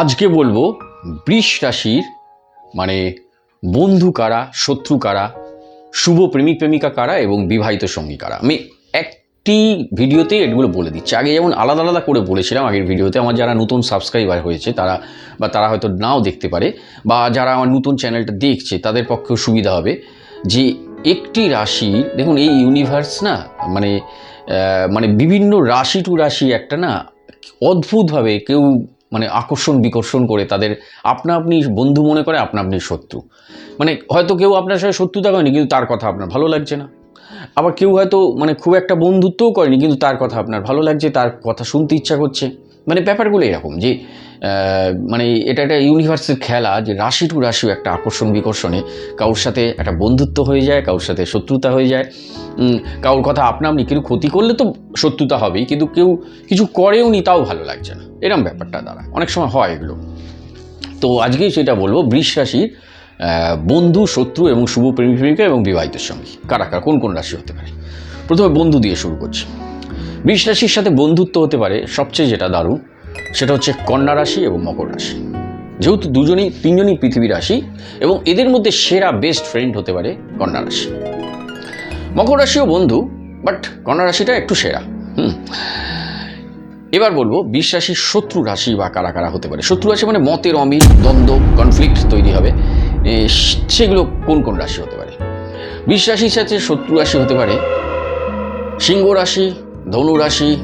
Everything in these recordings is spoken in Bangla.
আজকে বলব বৃষ রাশির মানে বন্ধু কারা, শত্রু কারা, শুভ প্রেমিক প্রেমিকা কারা এবং বিবাহিত সঙ্গী কারা। আমি একটি ভিডিওতে এগুলো বলে দিচ্ছি। আগে যেমন আলাদা আলাদা করে বলেছিলাম আগের ভিডিওতে, আমার যারা নতুন সাবস্ক্রাইবার হয়েছে, তারা বা তারা হয়তো নাও দেখতে পারে, বা যারা আমার নতুন চ্যানেলটা দেখছে, তাদের পক্ষেও সুবিধা হবে যে একটি রাশি, দেখুন এই ইউনিভার্স না মানে মানে বিভিন্ন রাশি টু রাশি একটা না, অদ্ভুতভাবে কেউ মানে আকর্ষণ বিকর্ষণ করে তাদের, আপনা আপনি বন্ধু মনে করে, আপনা আপনি শত্রু। মানে হয়তো কেউ আপনার সাথে শত্রুতা করেনি, কিন্তু তার কথা আপনার ভালো লাগছে না। আবার কেউ হয়তো মানে খুব একটা বন্ধুত্বও করেনি, কিন্তু তার কথা আপনার ভালো লাগছে, তার কথা শুনতে ইচ্ছা করছে। মানে ব্যাপারগুলো এরকম যে মানে এটা একটা ইউনিভার্সের খেলা যে রাশি টু রাশি একটা আকর্ষণ বিকর্ষণে কারোর সাথে একটা বন্ধুত্ব হয়ে যায়, কারোর সাথে শত্রুতা হয়ে যায়। কারোর কথা আপনা আপনি কেউ ক্ষতি করলে তো শত্রুতা হবেই, কিন্তু কেউ কিছু করেও নি তাও ভালো লাগছে না। এরম ব্যাপারটা দ্বারা অনেক সময় হয় এগুলো। তো আজকেই সেটা বলব, বৃষ রাশির বন্ধু, শত্রু এবং শুভ প্রেমিক প্রেমিকা এবং বিবাহিত সঙ্গী। কারা কারা? কোন কোন রাশি হতে পারে? প্রথমে বন্ধু দিয়ে শুরু করছি। বৃষ রাশির সাথে বন্ধুত্ব হতে পারে সবচেয়ে যেটা দারুণ, সেটা হচ্ছে কন্যা রাশি এবং মকর রাশি। যেহেতু দুজনেই, তিনজনই পৃথিবী রাশি এবং এদের মধ্যে সেরা বেস্ট ফ্রেন্ড হতে পারে কন্যা রাশি। মকর রাশিও বন্ধু বাট কন্যা রাশিটা একটু সেরা। হুম। এবার বলব বিশ্বাসী শত্রু রাশি বা কারা কারা হতে পারে। শত্রু রাশি মানে মতের অমিল, দ্বন্দ্ব কনফ্লিক্ট তৈরি হবে। সেগুলো কোন কোন রাশি হতে পারে? বিশ্বাসীর সাথে শত্রু রাশি হতে পারে, সিংহ রাশি ধনু রাশি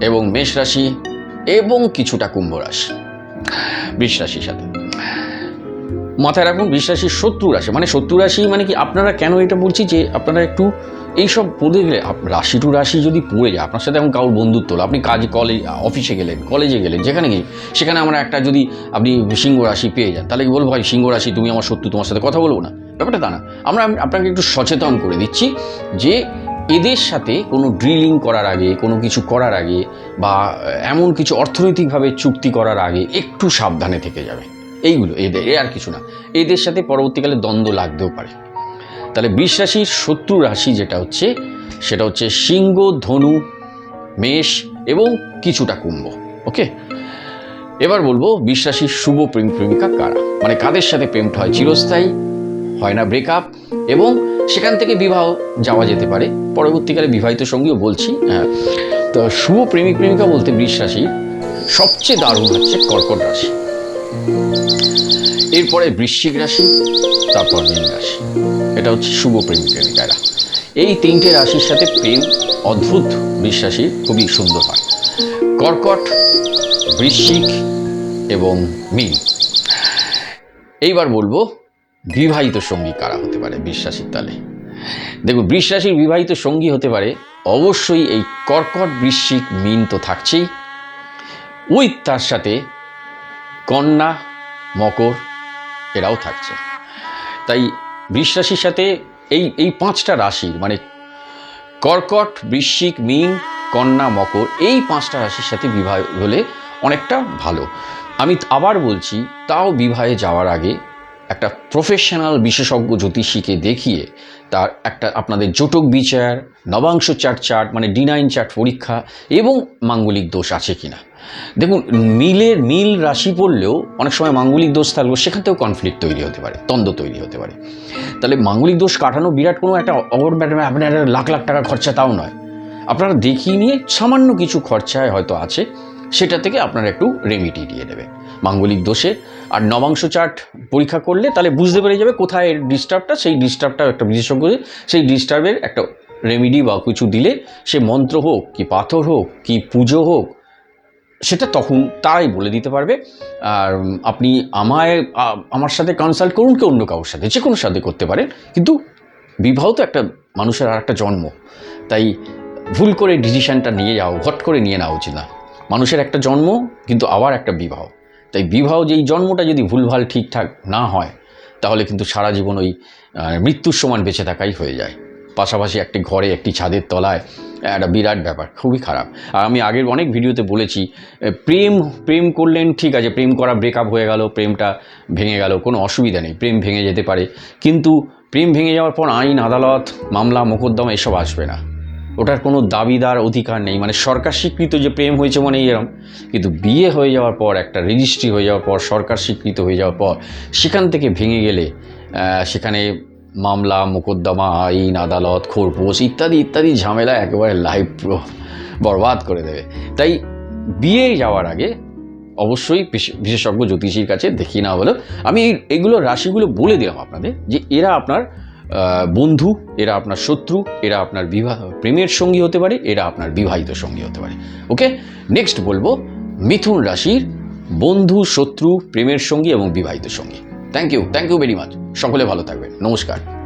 এবং মেষ রাশি এবং কিছুটা কুম্ভ রাশি। বৃষ রাশির সাথে। মাথায় রাখুন বিশ্বাসী শত্রু রাশি। মানে শত্রু রাশি মানে কি আপনারা কেন এটা বলছি যে আপনারা একটু এইসব পড়ে গেলে রাশি টু রাশি যদি পড়ে যায়, আপনার সাথে এখন কারোর বন্ধুত্ব হলো, আপনি কাজ কলেজ অফিসে গেলেন কলেজে গেলেন, যেখানে গিয়ে, সেখানে আমরা একটা যদি আপনি সিংহ রাশি পেয়ে যান, তাহলে কি বলব ভাই, সিংহ রাশি, তুমি আমার শত্রু, তোমার সাথে কথা বলব না? ব্যাপারটা তা না। আমরা আপনাকে একটু সচেতন করে দিচ্ছি যে এদের সাথে কোনো ড্রিলিং করার আগে, কোনো কিছু করার আগে বা এমন কিছু অর্থনৈতিকভাবে চুক্তি করার আগে একটু সাবধানে থেকে যাবে। এইগুলো এদের এ আর কিছু না। এদের সাথে পরবর্তীকালে দ্বন্দ্ব লাগতেও পারে। তাহলে বৃষ রাশির শত্রু রাশি যেটা হচ্ছে, সেটা হচ্ছে সিংহ, ধনু, মেষ এবং কিছুটা কুম্ভ, ওকে? এবার বলব বিশ্বাসীর শুভ প্রেম প্রেমিকা কারা? মানে কাদের সাথে প্রেমটা হয়? চিরস্থায়ী, হয় না ব্রেকআপ এবং সেখান থেকে বিবাহ যাওয়া যেতে পারে। পরবর্তীকালে বিবাহিত সঙ্গীও বলছি হ্যাঁ। তো শুভ প্রেমিক প্রেমিকা বলতে বৃষ সবচেয়ে দারুণ হচ্ছে কর্কট রাশি। এরপরে বৃশ্চিক রাশি, তারপর মীন রাশি। এটা হচ্ছে শুভ প্রেমিক প্রেমিকারা। এই তিনটে রাশির সাথে প্রেম অদ্ভুত বিশ্বাসী খুবই সুন্দর হয়। কর্কট, বৃশ্চিক এবং মীন। এইবার বলব বিবাহিত সঙ্গী কারা হতে পারে বিশ্বাসীর তালে? দেখুন বৃষরাশির বিবাহিত সঙ্গী হতে পারে অবশ্যই এই কর্কট বৃশ্চিক মিন তো থাকছেই। উইথ তার সাথে কন্যা, মকর এরাও থাকছে। তাই বিশ্বাসীর সাথে এই এই পাঁচটা রাশির মানে কর্কট, বৃশ্চিক, মিন, কন্যা, মকর এই পাঁচটা রাশির সাথে বিবাহ হলে অনেকটা ভালো। আমি আবার বলছি, তাও বিবাহে যাওয়ার আগে একটা প্রফেশনাল বিশেষজ্ঞ জ্যোতিষীকে দেখিয়ে তার একটা আপনাদের জটক বিচার, নবাংশ চার্ট চার্ট মানে ডি নাইন চার্ট পরীক্ষা এবং মাঙ্গলিক দোষ আছে কিনা। দেখুন, মিলের মিল রাশি পড়লেও অনেক সময় মাঙ্গলিক দোষ থাকলেও সেখান থেকেও কনফ্লিক্ট তৈরি হতে পারে, দ্বন্দ্ব তৈরি হতে পারে। তাহলে মাঙ্গলিক দোষ কাটানো বিরাট কোনো একটা অগর ম্যাডাম আপনার লাখ লাখ টাকা খরচা তাও নয়। আপনারা দেখিয়ে নিয়ে সামান্য কিছু খরচায় হয়তো আছে, সেটা থেকে আপনারা একটু রেমিডি দিয়ে দেবে মাঙ্গলিক দোষে। আর নবাংশ চার্ট পরীক্ষা করলে তাহলে বুঝতে পেরে যাবে কোথায় ডিস্টার্বটা সেই ডিস্টার্বটা একটা বিশেষজ্ঞ সেই ডিস্টার্বের একটা রেমিডি বা কিছু দিলে সে মন্ত্র হোক, কি পাথর হোক, কি পুজো হোক, সেটা তখন তারাই বলে দিতে পারবে। আর আপনি আমায় আমার সাথে কনসাল্ট করুন কি অন্য কারোর সাথে, যে কোনো সাথে করতে পারেন। কিন্তু বিবাহ তো একটা মানুষের আর একটা জন্ম। তাই ভুল করে ডিসিশনটা নিয়ে যাও হট করে নিয়ে নেওয়া উচিত না। মানুষের একটা জন্ম, কিন্তু আবার একটা বিবাহ। তাই বিবাহ যেই জন্মটা যদি ভুলভাল ঠিকঠাক না হয়, তাহলে কিন্তু সারা জীবন ওই মৃত্যুর সমান বেঁচে থাকাই হয়ে যায়। পাশাপাশি একটি ঘরে, একটি ছাদের তলায়, একটা বিরাট ব্যাপার, খুবই খারাপ। আর আমি আগের অনেক ভিডিওতে বলেছি প্রেম প্রেম করলেন ঠিক আছে, প্রেম করা ব্রেকআপ হয়ে গেল, প্রেমটা ভেঙে গেল, কোনো অসুবিধা নেই, প্রেম ভেঙে যেতে পারে। কিন্তু প্রেম ভেঙে যাওয়ার পর আইন, আদালত, মামলা, মোকদ্দমা, এসব আসবে না। ওটার কোনো দাবিদার অধিকার নেই। মানে সরকার স্বীকৃত যে প্রেম হয়েছে মানে এরম, কিন্তু বিয়ে হয়ে যাওয়ার পর, একটা রেজিস্ট্রি হয়ে যাওয়ার পর, সরকার স্বীকৃত হয়ে যাওয়ার পর, সেখান থেকে ভেঙে গেলে সেখানে মামলা, মোকদ্দমা, আইন, আদালত, খোরপোশ ইত্যাদি ইত্যাদি ঝামেলা একেবারে লাইফ বরবাদ করে দেবে। তাই বিয়ে যাওয়ার আগে অবশ্যই বিশেষজ্ঞ জ্যোতিষীর কাছে দেখিয়ে না হলো আমি এই- এইগুলো রাশিগুলো বলে দিলাম আপনাদের যে এরা আপনার বন্ধু, এরা আপনার শত্রু, এরা আপনার বিবাহ, প্রেমের সঙ্গী হতে পারে, এরা আপনার বিবাহিত সঙ্গী হতে পারে। ওকে? নেক্সট বলব, মিথুন রাশির বন্ধু, শত্রু, প্রেমের সঙ্গী এবং বিবাহিত সঙ্গী। Thank you thank you very much সকলে ভালো থাকবেন। নমস্কার।